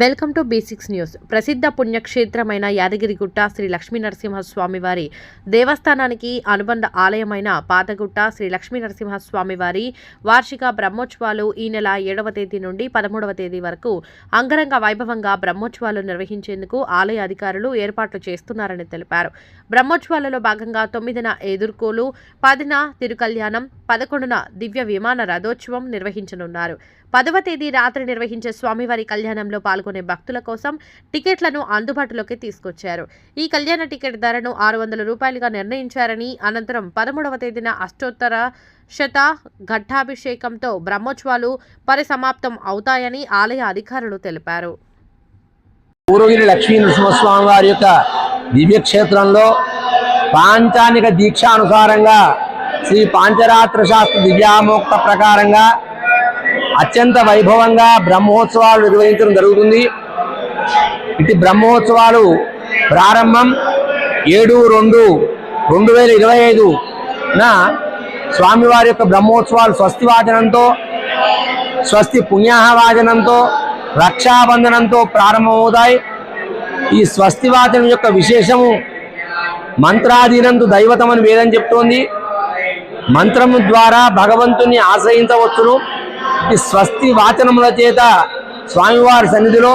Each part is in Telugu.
Welcome to basics news. ప్రసిద్ధ పుణ్యక్షేత్రమైన యాదగిరిగుట్ట శ్రీ లక్ష్మీ నరసింహస్వామి వారి దేవస్థానానికి అనుబంధ ఆలయమైన పాతగుట్ట శ్రీ లక్ష్మీ నరసింహస్వామి వారి వార్షిక బ్రహ్మోత్సవాలు ఈ నెల ఏడవ తేదీ నుండి పదమూడవ తేదీ వరకు అంగరంగ వైభవంగా బ్రహ్మోత్సవాలు నిర్వహించేందుకు ఆలయ అధికారులు ఏర్పాట్లు చేస్తున్నారని తెలిపారు. బ్రహ్మోత్సవాలలో భాగంగా తొమ్మిదిన ఎదుర్కోలు పదిన తిరుకల్యాణం పదకొండున దివ్య విమాన రథోత్సవం నిర్వహించనున్నారు. పదవ తేదీ రాత్రి నిర్వహించే స్వామివారి కళ్యాణంలో పాల్గొనే భక్తుల కోసం టికెట్లను అందుబాటులోకి తీసుకొచ్చారు. ఈ కళ్యాణ టికెట్ ధరను ఆరు వందల రూపాయలుగా నిర్ణయించారని అనంతరం పదమూడవ తేదీన అష్టోత్తర శత ఘట్టాభిషేకంతో బ్రహ్మోత్సవాలు పరిసమాప్తం అవుతాయని ఆలయ అధికారులు తెలిపారు. పూర్వగిరి లక్ష్మీ నృసింహస్వామి వారి యొక్క దివ్యక్షేత్రంలో పాంచానిక దీక్ష అనుసారంగా శ్రీ పాంచరాత్ర శాస్త్ర దివ్యామోక్త ప్రకారంగా అత్యంత వైభవంగా బ్రహ్మోత్సవాలు నిర్వహించడం జరుగుతుంది. ఇటు బ్రహ్మోత్సవాలు ప్రారంభం ఏడు రెండు రెండు వేల ఇరవై ఐదున స్వామివారి యొక్క బ్రహ్మోత్సవాలు స్వస్తి వాచనంతో స్వస్తి పుణ్యాహవాచనంతో రక్షాబంధనంతో ప్రారంభమవుతాయి. ఈ స్వస్తి వాచనం యొక్క విశేషము మంత్రాధీనంతో దైవతమని వేదం చెప్తోంది. మంత్రము ద్వారా భగవంతుని ఆశ్రయించవచ్చును. ఈ స్వస్తి వాచనముల చేత స్వామివారి సన్నిధిలో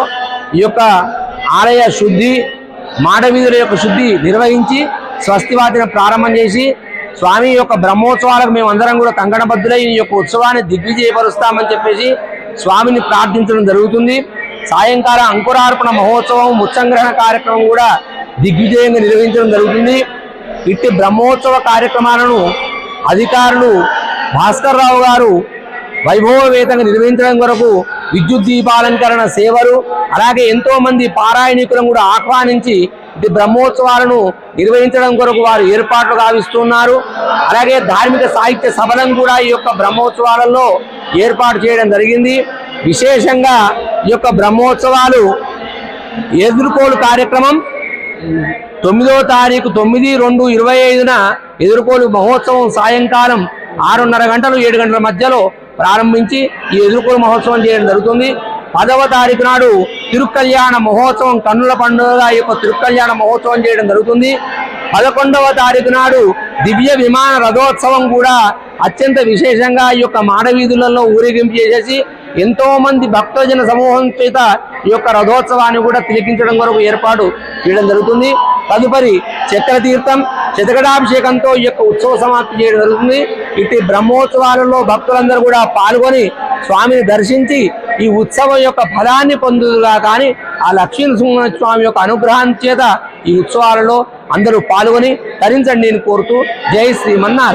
ఈ యొక్క ఆలయ శుద్ధి మాడవీధుల యొక్క శుద్ధి నిర్వహించి స్వస్తి వాచన ప్రారంభం చేసి స్వామి యొక్క బ్రహ్మోత్సవాలకు మేము అందరం కూడా కంకణబద్ధులై ఈ యొక్క ఉత్సవాన్ని దిగ్విజయపరుస్తామని చెప్పేసి స్వామిని ప్రార్థించడం జరుగుతుంది. సాయంకాలం అంకురార్పణ మహోత్సవం ముత్సంగ్రహణ కార్యక్రమం కూడా దిగ్విజయంగా నిర్వహించడం జరుగుతుంది. ఇట్టి బ్రహ్మోత్సవ కార్యక్రమాలను అధికారులు భాస్కర్ రావు గారు వైభవవేతంగా నిర్వహించడం కొరకు విద్యుత్ దీపాలంకరణ సేవలు అలాగే ఎంతో మంది పారాయణికులను కూడా ఆహ్వానించి ఇది బ్రహ్మోత్సవాలను నిర్వహించడం కొరకు వారు ఏర్పాట్లు గావిస్తున్నారు. అలాగే ధార్మిక సాహిత్య సభలను కూడా ఈ యొక్క బ్రహ్మోత్సవాలలో ఏర్పాటు చేయడం జరిగింది. విశేషంగా ఈ యొక్క బ్రహ్మోత్సవాలు ఎదుర్కోలు కార్యక్రమం తొమ్మిదో తారీఖు తొమ్మిది రెండు ఇరవై ఐదున ఎదుర్కోలు మహోత్సవం సాయంకాలం ఆరున్నర గంటలు ఏడు గంటల మధ్యలో ప్రారంభించి ఈ ఎదుర్కోలు మహోత్సవం చేయడం జరుగుతుంది. పదవ తారీఖు నాడు తిరుకల్యాణ మహోత్సవం కన్నుల పండుగగా యొక్క తిరుకల్యాణ మహోత్సవం చేయడం జరుగుతుంది. పదకొండవ తారీఖు నాడు దివ్య విమాన రథోత్సవం కూడా అత్యంత విశేషంగా ఈ యొక్క మాడవీధులలో ఊరేగింపు చేసేసి ఎంతో మంది భక్తజన సమూహం చేత ఈ యొక్క రథోత్సవాన్ని కూడా తిలకించడం కొరకు ఏర్పాటు చేయడం జరుగుతుంది. తదుపరి చక్రతీర్థం శతకటాభిషేకంతో ఈ యొక్క ఉత్సవ సమాప్తి చేయడం జరుగుతుంది. ఇటు బ్రహ్మోత్సవాలలో భక్తులందరూ కూడా పాల్గొని స్వామిని దర్శించి ఈ ఉత్సవం యొక్క ఫలాన్ని పొందుగా కానీ ఆ లక్ష్మీ స్వామి యొక్క అనుగ్రహం చేత ఈ ఉత్సవాలలో అందరూ పాల్గొని తరించండి నేను కోరుతూ జై శ్రీమన్నారు